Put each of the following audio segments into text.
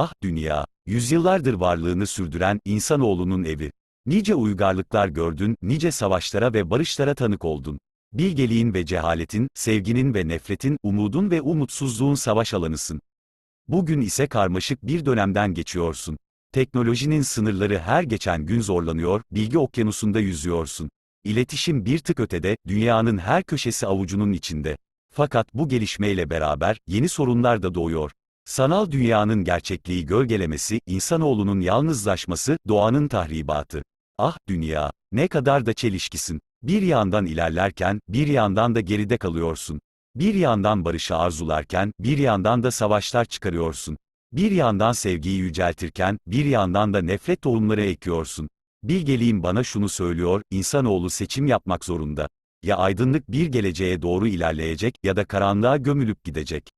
Ah dünya, yüzyıllardır varlığını sürdüren insanoğlunun evi. Nice uygarlıklar gördün, nice savaşlara ve barışlara tanık oldun. Bilgeliğin ve cehaletin, sevginin ve nefretin, umudun ve umutsuzluğun savaş alanısın. Bugün ise karmaşık bir dönemden geçiyorsun. Teknolojinin sınırları her geçen gün zorlanıyor, bilgi okyanusunda yüzüyorsun. İletişim bir tık ötede, dünyanın her köşesi avucunun içinde. Fakat bu gelişmeyle beraber, yeni sorunlar da doğuyor. Sanal dünyanın gerçekliği gölgelemesi, insanoğlunun yalnızlaşması, doğanın tahribatı. Ah dünya, ne kadar da çelişkisin. Bir yandan ilerlerken, bir yandan da geride kalıyorsun. Bir yandan barışı arzularken, bir yandan da savaşlar çıkarıyorsun. Bir yandan sevgiyi yüceltirken, bir yandan da nefret tohumları ekiyorsun. Bilgeliğim bana şunu söylüyor, insanoğlu seçim yapmak zorunda. Ya aydınlık bir geleceğe doğru ilerleyecek ya da karanlığa gömülüp gidecek.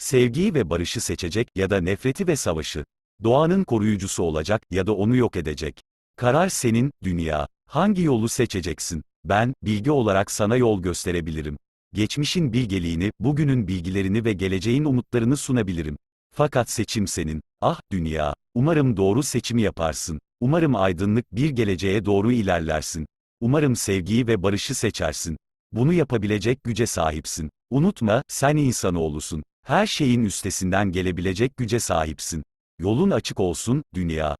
Sevgiyi ve barışı seçecek ya da nefreti ve savaşı. Doğanın koruyucusu olacak ya da onu yok edecek. Karar senin, dünya. Hangi yolu seçeceksin? Ben, bilgi olarak sana yol gösterebilirim. Geçmişin bilgeliğini, bugünün bilgilerini ve geleceğin umutlarını sunabilirim. Fakat seçim senin. Ah dünya, umarım doğru seçimi yaparsın. Umarım aydınlık bir geleceğe doğru ilerlersin. Umarım sevgiyi ve barışı seçersin. Bunu yapabilecek güce sahipsin. Unutma, sen insanoğlusun. Her şeyin üstesinden gelebilecek güce sahipsin. Yolun açık olsun, dünya.